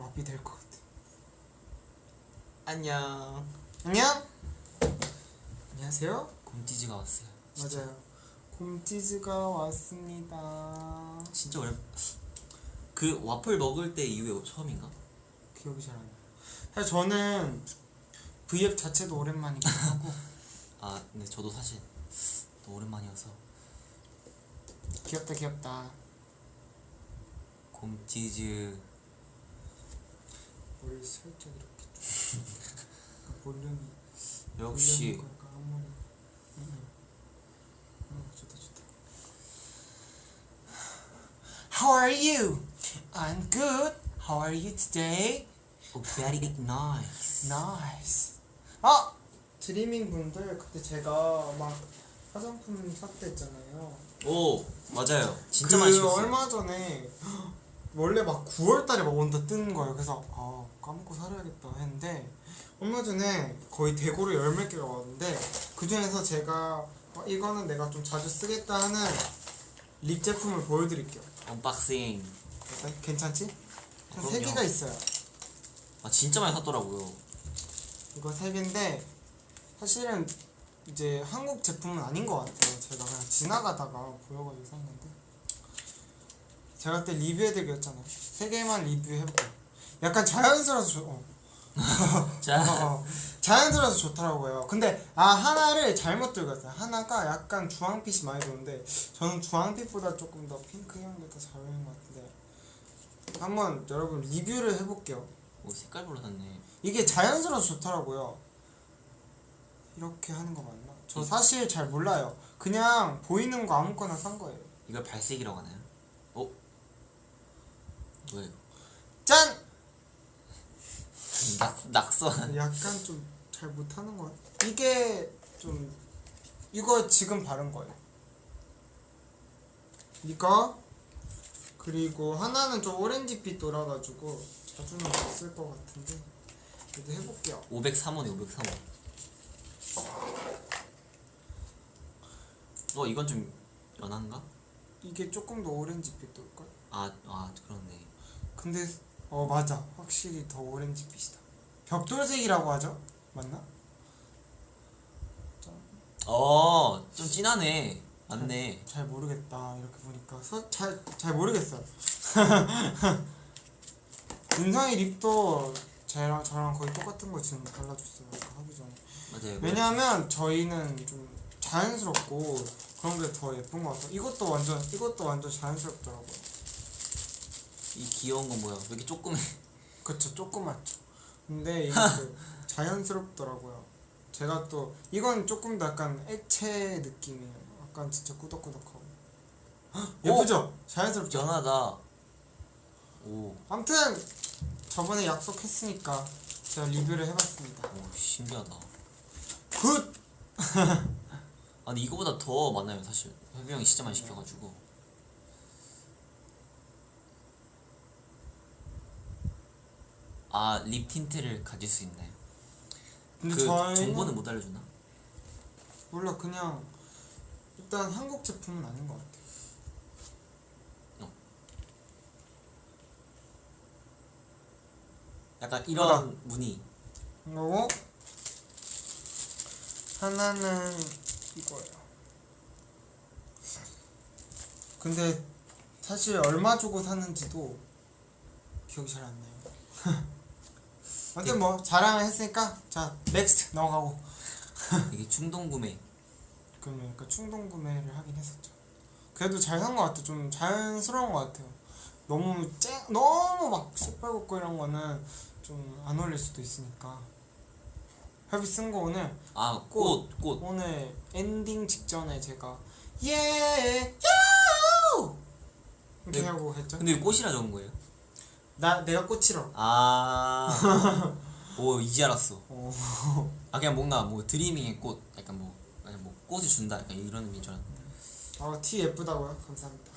마비 될 것 같아. 안녕. 안녕. 안녕하세요. 곰티즈가 왔어요. 맞아요. 곰티즈가 왔습니다. 진짜 오래. 그 와플 먹을 때 이후에 처음인가? 기억이 잘 안 나요. 사실 저는 V앱 자체도 오랜만이기도 하고 아, 근데 저도 사실 또 오랜만이어서 귀엽다 귀엽다. 곰티즈 뭘 살짝 이렇게 좀 볼륨이 역시 앞머리. 응, 응. 어, 좋다 좋다. How are you? I'm good. How are you today? oh, very nice. Nice. 아 드리밍 분들 그때 제가 막 화장품 샀다 했잖아요. 오 맞아요. 진짜 그 많이 시켰어요. 얼마 전에 원래 막 9월달에 막 온다 뜬 거예요. 그래서 아 까먹고 살아야겠다 했는데 얼마 전에 거의 대고로 열 몇 개가 왔는데 그 중에서 제가 어, 이거는 내가 좀 자주 쓰겠다 하는 립 제품을 보여드릴게요. 언박싱. 어때? 괜찮지? 한 세 그럼요. 개가 있어요. 아 진짜 많이 샀더라고요. 이거 세 개인데 사실은 이제 한국 제품은 아닌 것 같아요. 제가 그냥 지나가다가 보여가지고 샀는데 제가 그때 리뷰해드렸잖아요. 세 개만 리뷰해볼게요. 약간 자연스러워서 좋, 어. 자, 어, 자연스러워서 좋더라고요. 근데 아 하나를 잘못 들고 왔어요. 하나가 약간 주황빛이 많이 도는데 저는 주황빛보다 조금 더 핑크 향이 더 잘 어울리는 것 같은데 한번 여러분 리뷰를 해볼게요. 오 색깔별로 샀네. 이게 자연스러워서 좋더라고요. 이렇게 하는 거 맞나? 저 사실 잘 몰라요. 그냥 보이는 거 아무거나 산 거예요. 이걸 발색이라고 하나요? 어? 이거? 짠! 낙 낙서. 약간 좀 잘 못하는 거 같아. 이게 좀 이거 지금 바른 거예요. 이거 그리고 하나는 좀 오렌지빛 돌아가지고 자주는 못 쓸 것 같은데 그래도 해볼게요. 503원에 503원. 어 이건 좀 연한가? 이게 조금 더 오렌지빛 돌걸? 아, 아 그렇네. 근데 어 맞아 확실히 더 오렌지빛이다. 벽돌색이라고 하죠? 맞나? 어, 좀 진하네. 맞네. 잘 모르겠다 이렇게 보니까 잘잘 모르겠어요. 윤상이 립도 쟤랑 저랑 거의 똑같은 거 지금 발라줬어요 아까 하기 전에. 맞아요. 왜냐하면 저희는 좀 자연스럽고 그런 게 더 예쁜 것 같아. 이것도 완전 이것도 완전 자연스럽더라고요. 이 귀여운 건 뭐야? 왜 이렇게 조그매? 그쵸 조그맣죠. 근데 이게 그 자연스럽더라고요. 제가 또 이건 조금 더 약간 액체 느낌이에요. 약간 진짜 꾸덕꾸덕하고. 헉, 예쁘죠? 자연스럽죠. 연하다. 오, 아무튼 저번에 약속했으니까 제가 리뷰를 해봤습니다. 오 신기하다. 굿. 아, 근데 이거보다 더 많아요, 사실. 혜비 형이 진짜 많이 시켜가지고. 아, 립 틴트를 가질 수 있나요? 근데 그 저희는 정보는 못 알려주나? 몰라 그냥 일단 한국 제품은 아닌 것 같아. 약간 이런 무늬. 그리고 하나는 이거예요. 근데 사실 얼마 주고 샀는지도 기억이 잘 안 나요. 아무튼 뭐 자랑을 했으니까 자 넥스트 넘어가고 되게 충동 구매. 약간 충동 구매를 하긴 했었죠. 그래도 잘 산 것 같아. 좀 자연스러운 것 같아요. 너무 쨍 너무 막 시뻘겋고 이런 거는 좀 안 어울릴 수도 있으니까. 협이 쓴 거 오늘 아, 꽃, 꽃. 오늘 엔딩 직전에 제가 예 야우 이렇게 네. 하고 했죠. 근데 왜 꽃이라 적은 거예요? 나 내가 꽃이라. 아, 오 이제 알았어. 어. 아 그냥 뭔가 뭐 드리밍의 꽃, 약간 뭐 아니 뭐 꽃을 준다, 약간 이런 의미인 줄 알았는데. 어, 티 예쁘다고요? 감사합니다.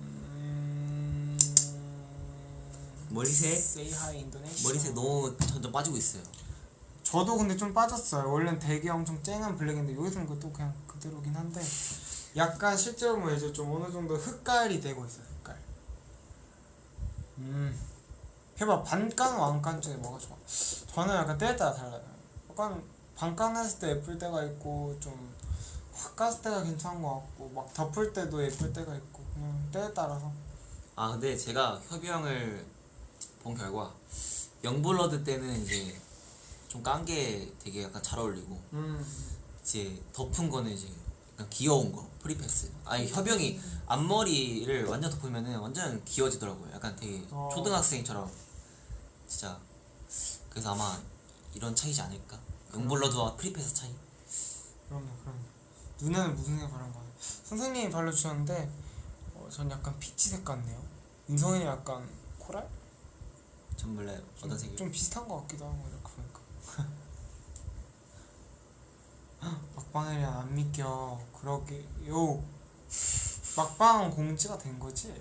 음... 머리색? Say hi Indonesia. 머리색 너무 점점 빠지고 있어요. 저도 근데 좀 빠졌어요. 원래는 되게 엄청 쨍한 블랙인데 여기서는 그것도 그냥 그대로긴 한데 약간 실제로 뭐 이제 좀 어느 정도 흑깔이 되고 있어 흑깔 음. 해봐 반간 왕간 중에 뭐가 좋아? 저는 약간 때에 따라 달라요. 약간 반간 했을 때 예쁠 때가 있고 좀 확 갔을 때가 괜찮은 것 같고 막 덮을 때도 예쁠 때가 있고 그냥 때에 따라서. 아 근데 제가 협이 형을 본 결과 영블러드 때는 이제 좀 깐 게 되게 약간 잘 어울리고 음. 이제 덮은 거는 이제 약간 귀여운 거 프리패스. 아니 협이 형이 앞머리를 완전 덮으면은 완전 귀여워지더라고요. 약간 되게 어. 초등학생처럼. 진짜. 그래서 아마 이런 차이지 않을까? 영블러드와 프리패스 차이? 그럼요 그럼요. 눈에는 무슨 색을 바른 거예요? 선생님이 발라주셨는데 어, 전 약간 피치색 같네요. 인성이는 약간 코랄? 전 좀, 어떤 색이 좀 비슷한 것 같기도 하고 이렇게 보니까 막방이랑 안 믿겨. 그러게요. 막방 공지가 된 거지?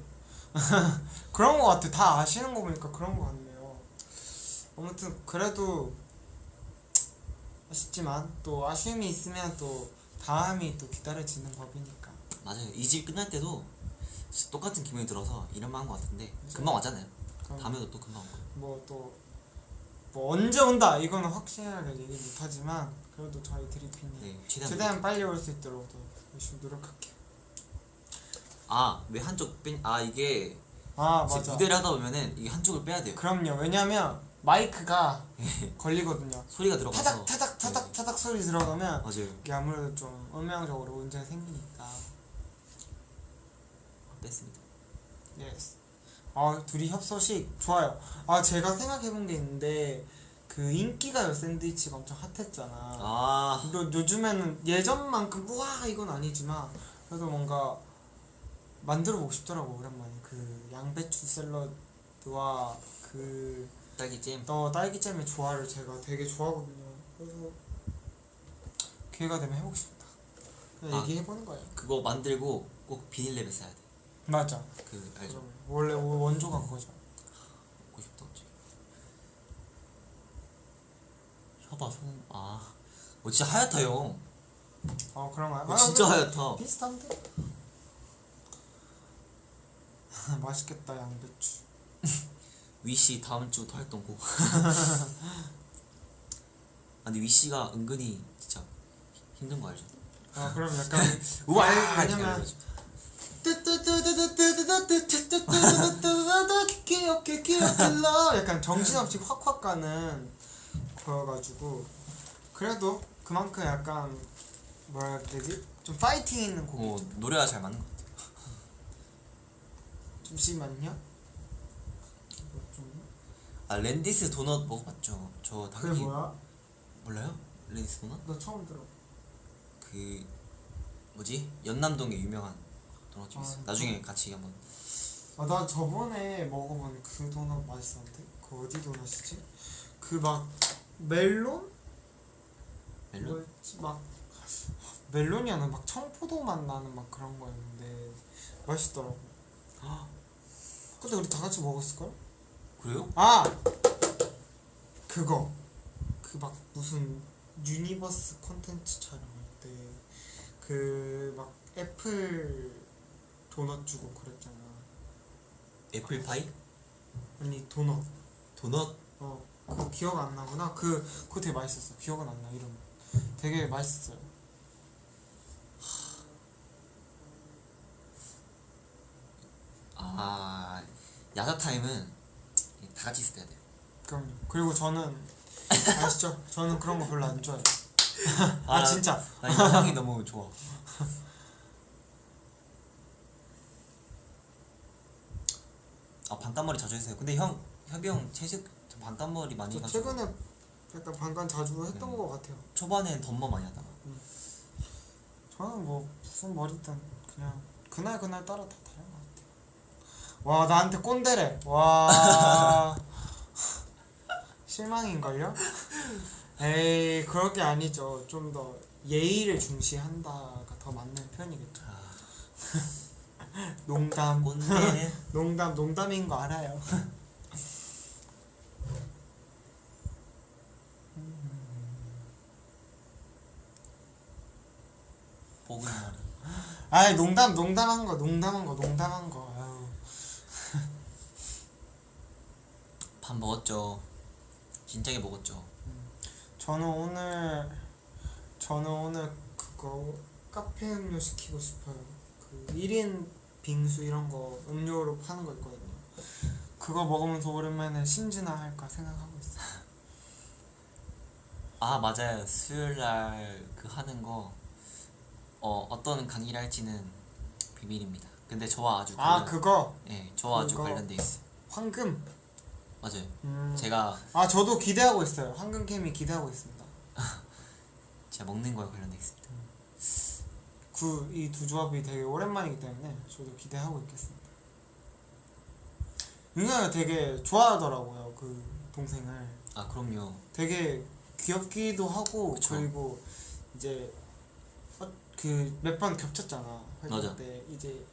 그런 거 같아. 다 아시는 거 보니까 그런 거 같네요. 아무튼 그래도 아쉽지만 또 아쉬움이 있으면 또 다음이 또 기다려지는 법이니까. 맞아요. 이 집 끝날 때도 똑같은 기분이 들어서 이런만 한것 같은데 금방 왔잖아요. 다음에도 또 금방 오고 뭐또 뭐 언제 온다 이거는 확실하게 얘기 못하지만 그래도 저희 드리핀이 네 최대한 최대한 빨리 올 수 있도록 또 열심히 노력할게요. 아왜 한쪽 뺀아 이게 아 이제 맞아. 무대를 하다 보면은 이게 한쪽을 빼야 돼요 그럼요. 왜냐면 마이크가 걸리거든요. 소리가 들어가서 타닥 타닥 타닥 타닥 소리 들어가면 맞아요 이게 아무래도 좀 음향적으로 문제가 생기니까. 뺐습니다 예스. 아 둘이 협소식 좋아요. 아 제가 생각해본 게 있는데 그 인기가요 샌드위치가 엄청 핫했잖아. 아 요, 요즘에는 예전만큼 우와 이건 아니지만 그래도 뭔가 만들어 보고 싶더라고 오랜만에 그 양배추 샐러드와 그 딸기잼 어, 딸기잼의 조화를 제가 되게 좋아하거든요 그래서 기회가 되면 해보고 싶다 그냥 아. 얘기해보는 거예요 그거 만들고 꼭 비닐랩에 싸야 돼. 맞아 그 알죠? 원래 원조가 그거죠 먹고 싶다 갑자기. 혀봐 손. 아, 어 진짜 하얗다 형. 어 그런가요? 어, 진짜 하얗다. 비슷한데? 맛있겠다 양배추 위씨 다음 주부터 활동 고. 아, 근데 위씨가 은근히 진짜 힘든 거 알죠? 아 그럼 약간 우와, 왜냐면 이렇게 기억해 기억해라 약간 정신없이 확확 가는 거여가지고 그래도 그만큼 약간 뭐라 해야 되지? 좀 파이팅 있는 어, 곡이죠 노래가 잘 맞는 거 같아. 잠시만요 이거 좀- 아, 랜디스 도넛 먹어봤죠? 저 그게 당연히 뭐야? 몰라요? 랜디스 도넛? 나 처음 들어 그 뭐지? 연남동에 유명한 도넛집 있어. 아, 나중에 같이 한번. 아 나 저번에 먹어본 그 도넛 맛있었는데 그 어디 도넛이지? 그 막 멜론? 멜론? 뭐였지? 막 멜론이 아니라 막 청포도 맛 나는 막 그런 거였는데 맛있더라고. 근데 우리 다 같이 먹었을걸? 그래요? 아 그거 그 막 무슨 유니버스 콘텐츠 촬영할 때 그 막 애플 도넛 주고 그랬잖아. 애플파이? 아니 도넛. 도넛? 어 그거 기억 안 나구나. 그 그거 되게 맛있었어. 기억은 안 나 이름. 되게 맛있었어요. 아 야자 타임은 다 같이 있어야 돼. 그럼요. 그리고 저는 아시죠? 저는 그런 거 별로 안 좋아해요. 아, 진짜. 나 이거 향이 너무 좋아. 아 반깐머리 자주 했어요. 근데 형 협이 형 채식 반깐머리 많이 저 해가지고 최근에 약간 반간 자주 했던 네. 것 같아요. 초반엔 덤머 많이 하다가 저는 뭐 무슨 머리든 그냥 그날 그날 따라 다 다른 것 같아요. 와 나한테 꼰대래. 와 실망인걸요? 에이 그럴 게 아니죠. 좀 더 예의를 중시한다가 더 맞는 표현이겠죠. 아, 농담 꼰대 농담 농담인 거 알아요. 뽀글머리. 아이 농담 농담한 거 농담한 거 농담한 거. 아유. 밥 먹었죠. 진작에 먹었죠. 저는 오늘 저는 오늘 그거 카페 음료 시키고 싶어요. 그 1인 빙수 이런 거 음료로 파는 거 있거든요. 그거 먹으면서 오랜만에 신진화 할까 생각하고 있어요. 아 맞아요. 수요일 날 그 하는 거 어, 어떤 강의를 할지는 비밀입니다. 근데 저와 아주 아 관련, 그거 예, 저와 아주 그거. 관련돼 있어요. 황금. 맞아요. 음. 제가 아 저도 기대하고 있어요. 황금 케미 기대하고 있습니다. 제가 먹는 거에 관련돼 있습니다. 그이두 조합이 되게 오랜만이기 때문에 저도 기대하고 있겠습니다. 윤상이가 되게 좋아하더라고요 그 동생을. 아 그럼요. 되게 귀엽기도 하고 그쵸. 그리고 이제 그 몇 번 겹쳤잖아 활동 맞아. 때 이제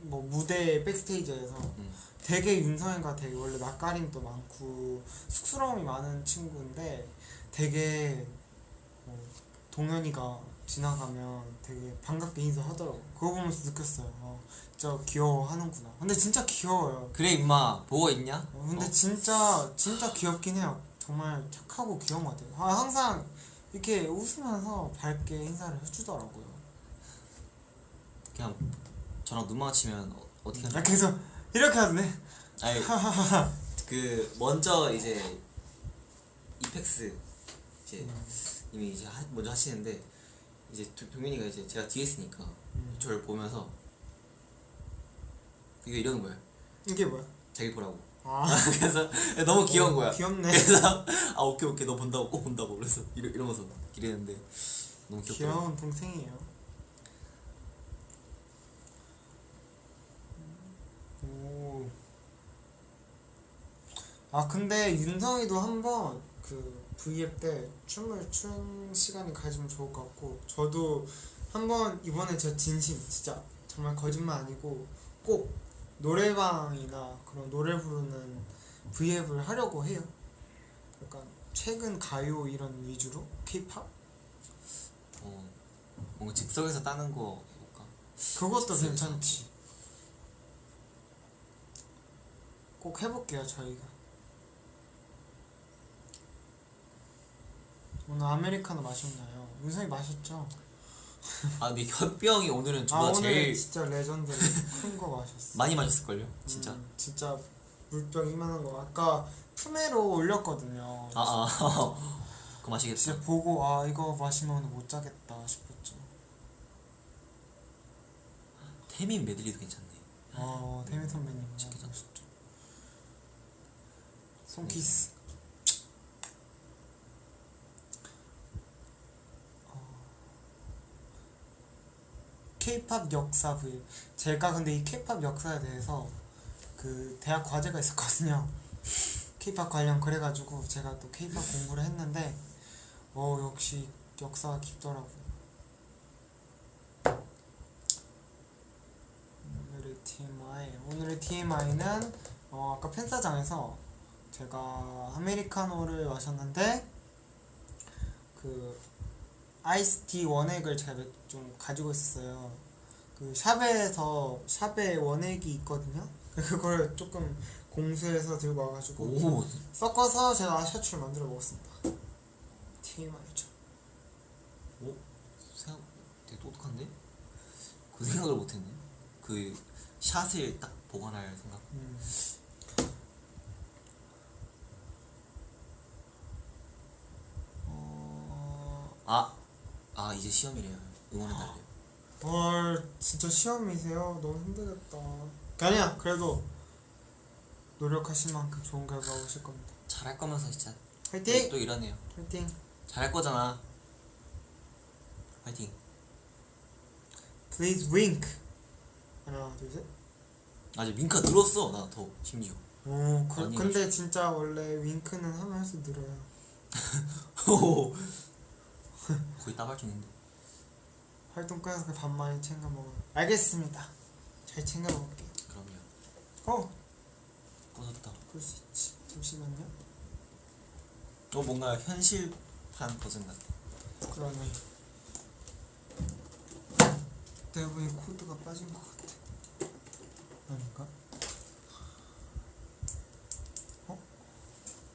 뭐 무대 백스테이지에서 음. 되게 윤성이가 되게 원래 낯가림도 많고 쑥스러움이 많은 친구인데 되게 어, 동현이가 지나가면 되게 반갑게 인사하더라고 그거 보면서 느꼈어요 어, 진짜 귀여워하는구나 근데 진짜 귀여워요 그래 임마 보고 있냐? 어, 근데 어? 진짜 진짜 귀엽긴 해요. 정말 착하고 귀여운 것 같아요. 아, 항상 이렇게 웃으면서 밝게 인사를 해주더라고요. 그냥 저랑 눈 마주치면 어, 어떻게 하냐? 이렇게 해서 이렇게 하네. 아니 그 먼저 이제 이펙스 이제 이미 이제 하, 먼저 하시는데 이제 도- 동민이가 이제 제가 뒤에 있으니까 음. 저를 보면서 이거 이러는 거예요. 이게 뭐야? 자기 보라고. 아 그래서 너무 귀여운 거야. 귀엽네. 그래서 아 오케이 오케이 너 본다고 꼭 본다고 그래서 이러, 이러면서 이랬는데 너무 귀엽다. 귀여운 동생이에요. 오. 아 근데 윤성이도 한번 그 V앱 때 춤을 춘 시간이 가지면 좋을 것 같고 저도 한번 이번에 저 진심 진짜 정말 거짓말 아니고 꼭 노래방이나 그런 노래 부르는 V앱을 하려고 해요. 약간 최근 가요 이런 위주로 K-팝 어, 뭔가 즉석에서 따는 거 해볼까? 그것도. 괜찮지. 꼭 해볼게요 저희가. 오늘 아메리카노 마셨나요? 윤성이 마셨죠? 아 근데 현병이 오늘은 아 저보다 오늘 제일 진짜 레전드 큰 거 마셨어. 많이 마셨을걸요? 진짜. 음, 진짜 물병 이만한 거 아까 품에로 올렸거든요. 아, 아, 그거 마시겠다. 진짜 보고 아 이거 마시면 오늘 못 자겠다 싶었죠. 태민 메들리도 괜찮네. 아 태민 선배님 진짜 멋있죠. 손키스. K-팝 역사 부 제가 근데 이 K-팝 역사에 대해서 그 대학 과제가 있었거든요. K-팝 관련 그래가지고 제가 또 K-팝 공부를 했는데 어 역시 역사가 깊더라고요. 오늘의 TMI 오늘의 TMI는 어, 아까 팬사장에서 제가 아메리카노를 마셨는데 그 아이스티 원액을 제가 몇- 좀 가지고 있었어요. 그 샵에서 샵에 원액이 있거든요. 그걸 조금 공수해서 들고 와가지고 오, 섞어서 제가 샤츠를 만들어 먹었습니다. TMI죠. 생각 되게 똑똑한데? 그 생각을 못했네. 그 샷을 딱 보관할 생각. 음. 어... 아, 아 이제 시험이래요. 응원해 달래요. 헐 진짜 시험이세요? 너무 힘들겠다. 아니야 그래도 노력하신 만큼 좋은 결과 오실 겁니다. 잘할 거면서 진짜 화이팅! 또 이러네요. 화이팅! 잘할 거잖아. 파이팅. Please wink. 하나 둘 셋. 아직 민카 늘었어 나 더 심지어. 오 그, 근데 진짜 원래 윙크는 하면 할수록 늘어요. 거의 따발중인데. 활동 끝나서 그밥 많이 챙겨 먹어요. 알겠습니다. 잘 챙겨 먹을게요. 그럼요. 어 꺼졌다. 그럴 수 있지. 잠시만요. 어 뭔가 현실판 버전 같아. 그러네. 내가 보니 코드가 빠진 것 같아. 아닌가? 어?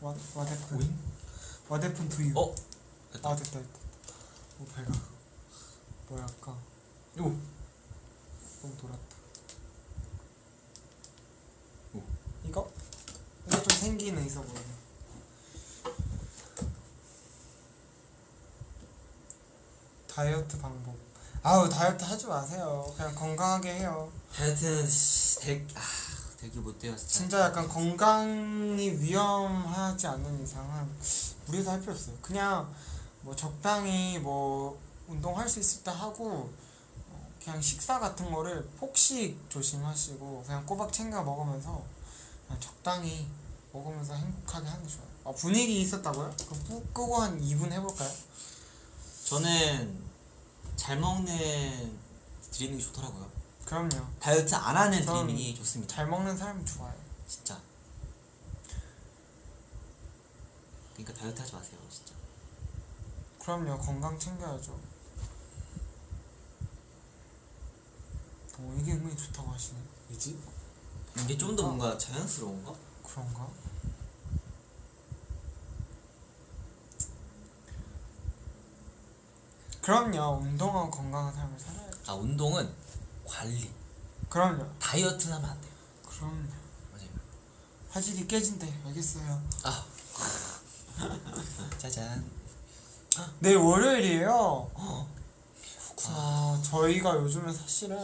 와 와데픈 오잉? 와데픈 두유. 어? 됐다. 아 됐다 됐다. 오 배가 뭐랄까 오. 너무 돌았다. 오. 이거? 이거 좀 생기는 있어 보이네. 다이어트 방법. 아우 다이어트 하지 마세요. 그냥 건강하게 해요. 하여튼 씨, 되, 아, 되게 못돼요 진짜. 진짜 약간 건강이 위험하지 않는 이상은 무리해서 할 필요 없어요. 그냥 뭐 적당히 뭐 운동할 수 있을 때 하고 어, 그냥 식사 같은 거를 폭식 조심하시고 그냥 꼬박 챙겨 먹으면서 그냥 적당히 먹으면서 행복하게 하는 게 좋아요. 아, 분위기 있었다고요? 그럼 푹 끄고 한 2분 해볼까요? 저는 잘 먹는 드리밍이 좋더라고요. 그럼요. 다이어트 안 하는 저는 드리밍이 좋습니다. 잘 먹는 사람이 좋아요. 진짜. 그러니까 다이어트 하지 마세요, 진짜. 그럼요. 건강 챙겨야죠. 어, 이게 은근히 좋다고 하시네. 왜지? 이게 좀 더 뭔가 자연스러운가? 그런가? 그럼요. 운동하고 건강한 삶을 살아야죠. 아 운동은 관리. 그럼요. 다이어트는 하면 안 돼요. 그럼요. 맞아요. 화질이 깨진대. 알겠어요. 아. 짜잔. 내일 월요일이에요. 어. 아, 저희가 요즘에 사실은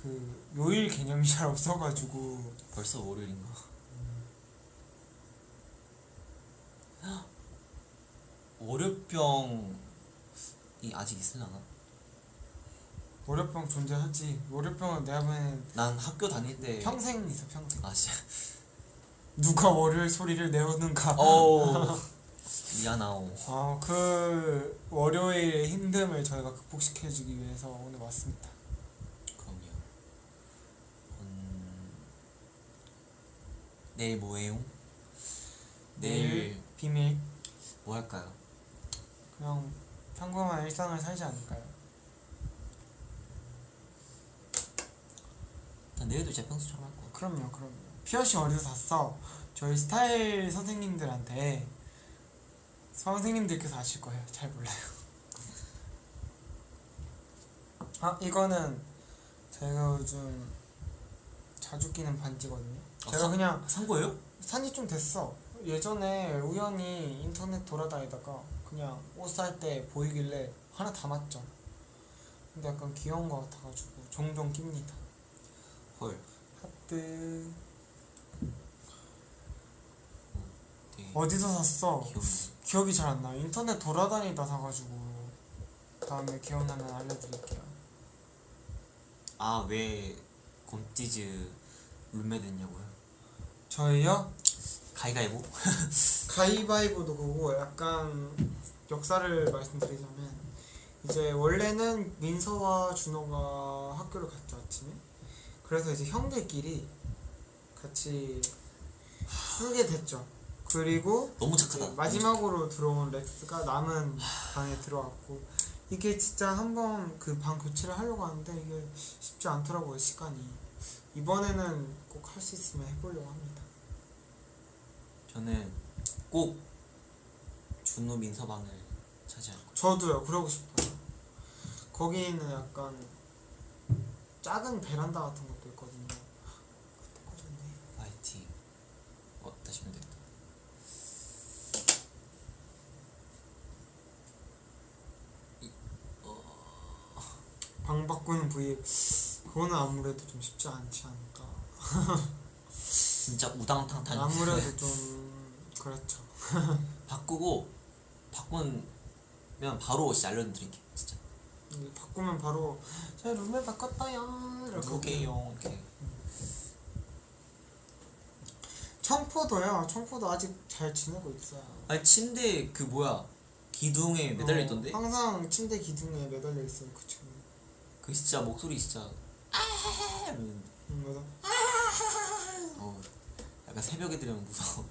그 요일 개념이 잘 없어가지고 벌써 월요일인가? 월요병이 아직 있으려나? 월요병 존재하지. 월요병은 내가 보기엔 난 학교 다닐 때 평생 있어 평생. 아 진짜 누가 월요일 소리를 내오는가. 어 미안하오 아, 그 월요일의 힘듦을 저희가 극복시켜주기 위해서 오늘 왔습니다. 그럼요 음... 내일 뭐해요? 내일 비밀. 뭐 할까요? 그냥 평범한 일상을 살지 않을까요? 난 내일도 제 평소처럼 할 거야 그럼요, 그럼요. 피어싱 어디서 샀어? 저희 스타일 선생님들한테 선생님들께서 아실 거예요. 잘 몰라요. 아, 이거는 제가 요즘 자주 끼는 반지거든요. 아, 제가 사- 그냥 산 거예요? 산지 좀 됐어. 예전에 우연히 인터넷 돌아다니다가 그냥 옷 살 때 보이길래 하나 담았죠. 근데 약간 귀여운 거 같아가지고 종종 낍니다. 헐 하트 되게 어디서 샀어? 기억이 잘 안 나요. 인터넷 돌아다니다 사가지고 다음에 기억나면 알려드릴게요. 아 왜 곰띠즈 룸메 됐냐고요? 저희요? 가위가위보? 가위바위보도 그거 약간 역사를 말씀드리자면 이제 원래는 민서와 준호가 학교를 갔죠 아침에 그래서 이제 형들끼리 같이 쓰게 됐죠 그리고 너무 착하다. 마지막으로 들어온 렉스가 남은 방에 들어왔고 이게 진짜 한번 그 방 교체를 하려고 하는데 이게 쉽지 않더라고요 시간이. 이번에는 꼭 할 수 있으면 해보려고 합니다. 저는 꼭 준호 민서 방을 차지할 거예요. 저도요 그러고 싶어요. 거기는 약간 작은 베란다 같은 있거든요 그때 꽂았네 파이팅 어 다시 보면 되겠다 방 바꾸는 부위 그거는 아무래도 좀 쉽지 않지 않을까. 진짜 우당탕 다니 아무래도 좀 그렇죠. 바꾸고 바꾸면 바로 진짜 알려드릴게요 진짜. 근데 바꾸면 바로 제 룸에 바꿨다요. 이렇게 누게요? 이렇게. 청포도요. 청포도 아직 잘 지내고 있어요. 아니 침대 그 뭐야? 기둥에 매달려 있던데? 어, 항상 침대 기둥에 매달려 있어요 그 친구 그 진짜 목소리 진짜 아 이러면 음, 맞아 어 약간 새벽에 들으면 무서워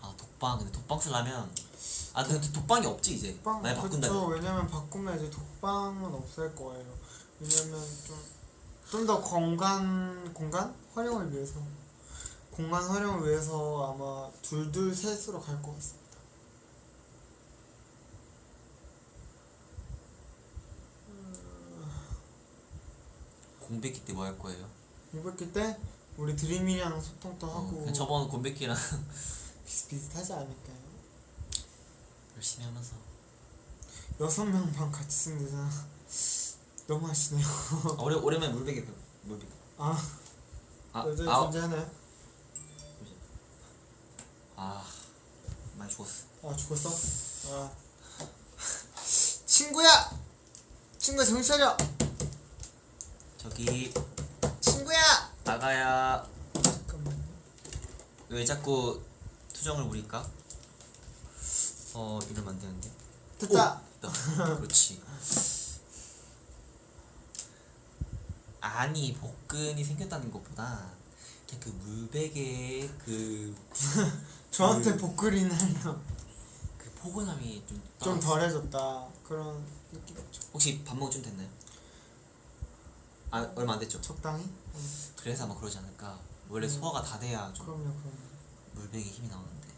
아 독방 근데 독방 쓰려면 아 근데 독방이 없지 이제 독방 만약 그렇죠. 바꾼다면 왜냐면 바꾸면 이제 독방은 없을 거예요. 왜냐면 좀 좀 더 공간 공간 활용을 위해서 공간 활용을 위해서 아마 둘둘 셋으로 갈 것 같습니다. 공백기 때 뭐 할 거예요? 이백기 때 우리 드림이랑 소통도 어, 하고 저번 공백기랑 비슷비슷하지 않을까요? 열심히 하면서 여섯 명 방 같이 쓰면 되잖아. 너무 하시네요. 아, 오래 오랜만에 물베개 배- 물베개 아, 아, 여전히 아, 존재하나요? 아 많이 죽었어 아 죽었어? 아 친구야! 친구야 정신 차려! 저기 친구야! 나가야 잠깐만요 왜 자꾸 투정을 부릴까? 어 이러면 안 되는데 됐다! 오, 됐다. 그렇지 아니 복근이 생겼다는 것보다 그냥 그 물베개의 그, 저한테 그- 복글이나요 그 포근함이 좀 좀 떨어졌어. 덜해졌다 그런 느낌이죠 혹시 밥 먹을 좀 됐나요? 아 얼마 안 됐죠? 적당히? 응. 그래서 아마 그러지 않을까 원래 음. 소화가 다 돼야 좀 그럼요 그럼요 물베개 힘이 나오는데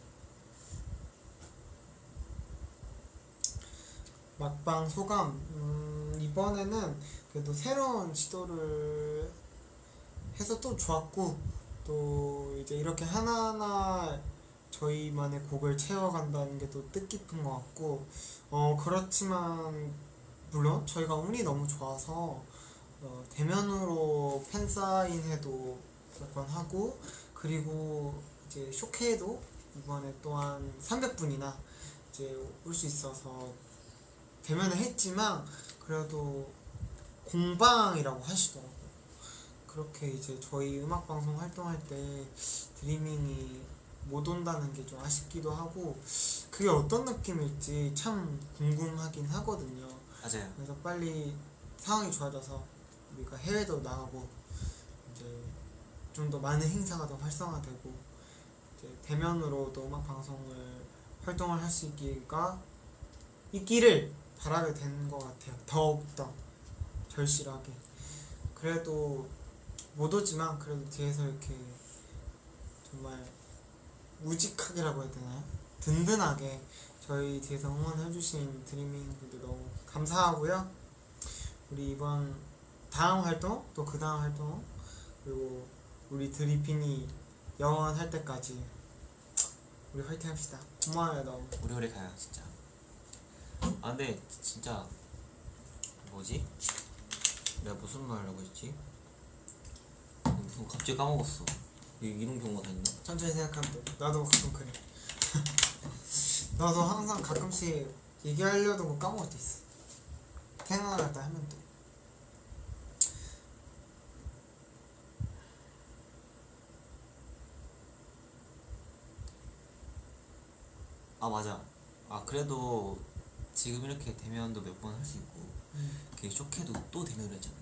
막방 소감 음, 이번에는 그래도 새로운 시도를 해서 또 좋았고 또 이제 이렇게 하나하나 저희만의 곡을 채워간다는 게 또 뜻깊은 것 같고 어 그렇지만 물론 저희가 운이 너무 좋아서 어, 대면으로 팬 사인회도 몇 번 하고 그리고 이제 쇼케에도 이번에 또한 300분이나 이제 올 수 있어서 대면을 했지만 그래도 공방이라고 하시더라고요. 그렇게 이제 저희 음악 방송 활동할 때 드리밍이 못 온다는 게 좀 아쉽기도 하고 그게 어떤 느낌일지 참 궁금하긴 하거든요. 맞아요 그래서 빨리 상황이 좋아져서 우리가 해외도 나가고 이제 좀 더 많은 행사가 더 활성화되고 이제 대면으로도 음악 방송을 활동을 할 수 있기가 있기를 바라게 되는 것 같아요. 더욱더 절실하게. 그래도 못 오지만 그래도 뒤에서 이렇게 정말 우직하게라고 해야 되나요? 든든하게 저희 뒤에서 응원해주신 드리밍 분들 너무 감사하고요. 우리 이번 다음 활동 또 그 다음 활동 그리고 우리 드리핀이 영원할 때까지 우리 화이팅 합시다. 고마워요 너무. 오래오래 가요 진짜 아 근데 진짜 뭐지? 내가 무슨 말 하려고 했지? 무슨 갑자기 까먹었어 이, 이런 경우가 다 있나? 천천히 생각하면 돼. 나도 가끔 그래. 나도 항상 가끔씩 얘기하려던 거 까먹을 때 있어. 생각나다 하면 돼. 아 맞아. 아 그래도 지금 이렇게 대면도 몇 번 할 수 있고 그 쇼케도 또 대면을 했잖아.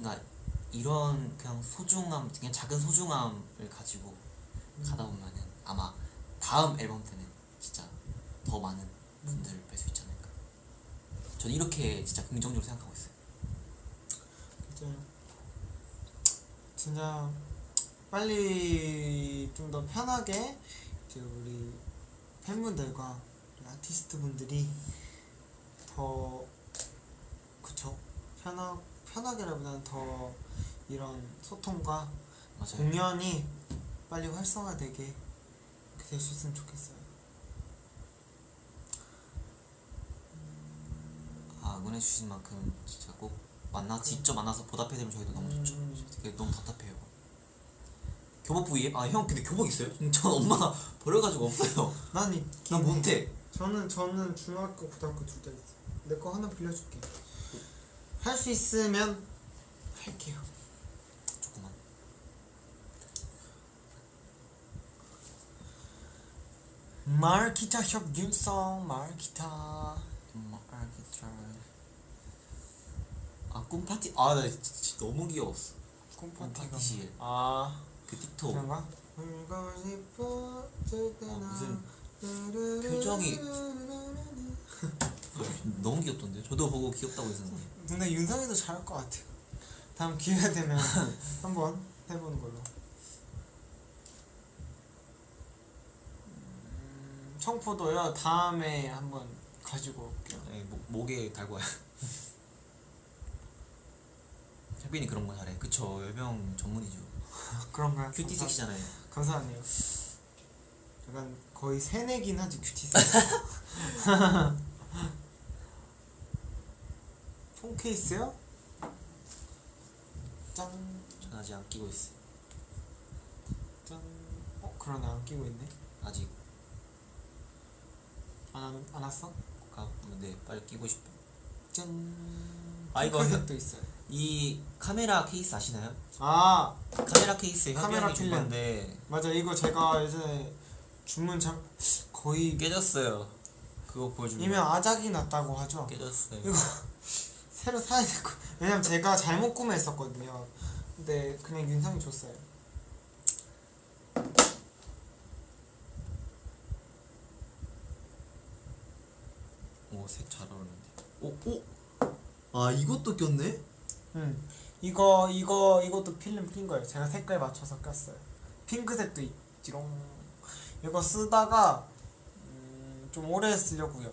그러니까 이런 그냥 소중함 그냥 작은 소중함을 가지고 가다 보면은 아마 다음 앨범 때는 진짜 더 많은 분들을 뵐 수 있지 않을까. 저는 이렇게 진짜 긍정적으로 생각하고 있어요. 이제 진짜 빨리 좀 더 편하게 이제 우리 팬분들과 아티스트 분들이 더 그쵸? 편하 편하게라보다는 더 이런 소통과 맞아요. 공연이 빨리 활성화되게 될 수 있으면 좋겠어요. 아 응원해 주신 만큼 진짜 꼭 만나 직접 만나서 보답해 드리면 저희도 너무 좋죠. 음. 되게 너무 답답해요 교복 V에? 아형 근데 교복 있어요? 전 엄마가 버려가지고 없어요 난 이, 나 못해 저는 저는 중학교 고등학교 둘 다 있어. 내 거 하나 빌려줄게. 할 수 있으면 할게요. 조금만 마르키타 협균성 마르키타 엄마 알겠죠 아 꿈 파티 아나 진짜 너무 귀여웠어 콤파티가 콤파티실 아 그 틱톡. 싶어질 때나 아, 무슨 표정이 너무 귀엽던데? 저도 보고 귀엽다고 했었는데. 근데 윤성이도 잘할 것 같아요. 다음 기회가 되면 한번 해보는 걸로. 음, 청포도요. 다음에 한번 가지고 올게요. 네, 목, 목에 달고 와요. 혜빈이 그런 거 잘해. 그쵸. 열병 전문이죠 그런가요? 큐티 감사- 섹시잖아요 감사하네요. 약간 거의 새내긴 하지 큐티 섹시. 폰 케이스요? 짠, 전 아직 안 끼고 있어요 짠. 어 그러네 안 끼고 있네. 아직 안, 안, 안 왔어? 가, 네 빨리 끼고 싶어 짠. 아, 이거 핑크색도 있어요. 이 카메라 케이스 아시나요? 아 카메라 케이스 카메라 협의형이 준 필름. 건데 맞아 이거 제가 예전에 주문 참 거의 깨졌어요 그거 보여주면 이면 아작이 났다고 하죠. 깨졌어요 이거 새로 사야 될 거. 왜냐면 제가 잘못 구매했었거든요. 근데 그냥 윤성이 줬어요. 오 색 잘 어울리는데 오? 오? 아 이것도 꼈네? 음 이거 이거 이것도 필름 낀 거예요. 제가 색깔 맞춰서 꼈어요. 핑크색도 있지롱. 이거 쓰다가 음, 좀 오래 쓰려고요.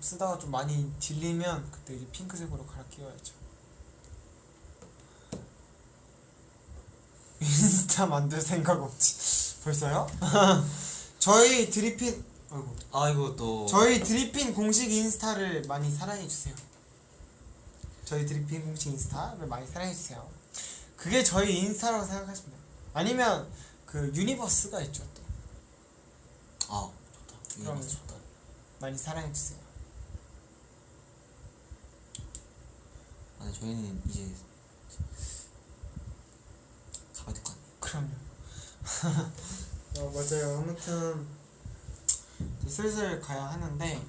쓰다가 좀 많이 질리면 그때 이제 핑크색으로 갈아 끼워야죠. 인스타 만들 생각 없지. 벌써요? 저희 드리핀 아이고 아 이거 또 저희 드리핀 공식 인스타를 많이 사랑해 주세요. 저희 드리핀 공식 인스타를 많이 사랑해 주세요. 그게 저희 인스타라고 생각하시면 돼요. 아니면 그 유니버스가 있죠 또 아 좋다 그럼. 좋다 많이 사랑해 주세요. 아니 저희는 이제 가봐야 될거 아니에요 그럼요. 어 맞아요. 아무튼 이제 슬슬 가야 하는데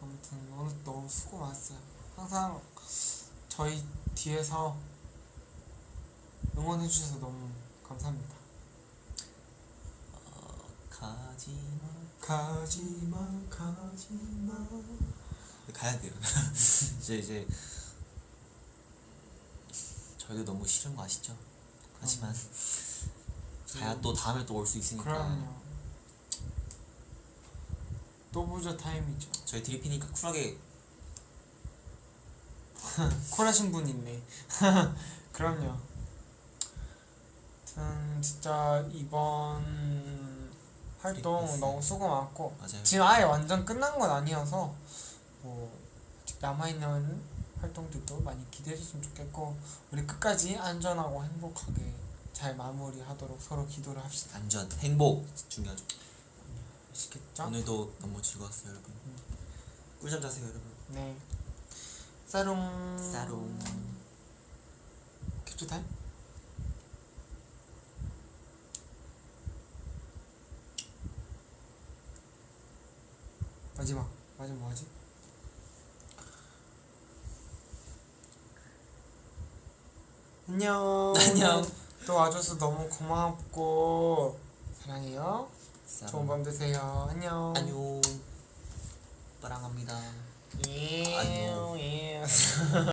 아무튼 오늘 너무 수고 많았어요. 항상 저희 뒤에서 응원해 주셔서 너무 감사합니다. 어, 가지마 가지마 가지마 가야 돼요 이제 이제 저희도 너무 싫은 거 아시죠? 하지만 가야 또 다음에 또 올 수 있으니까 그럼요. 또 보자 타임이죠. 저희 드리피니까 쿨하게 콜하신 분 있네. 그럼요. 아무튼 진짜 이번 활동 크리스마스. 너무 수고 많고 맞아요 지금 아예 완전 끝난 건 아니어서 뭐 아직 남아 있는 활동들도 많이 기대해 줬으면 좋겠고 우리 끝까지 안전하고 행복하게 잘 마무리하도록 서로 기도를 합시다. 안전 행복 중요하죠 아시겠죠? 오늘도 너무 즐거웠어요 여러분 음. 꿀잠 자세요 여러분 네. 사롱. 사롱 캡처 타임? 마지막 마지막 뭐하지? 안녕 안녕. 또 와줘서 너무 고맙고 사랑해요 좋은 밤 되세요. 안녕. 안녕. 사랑합니다. 예, 안녕. 예.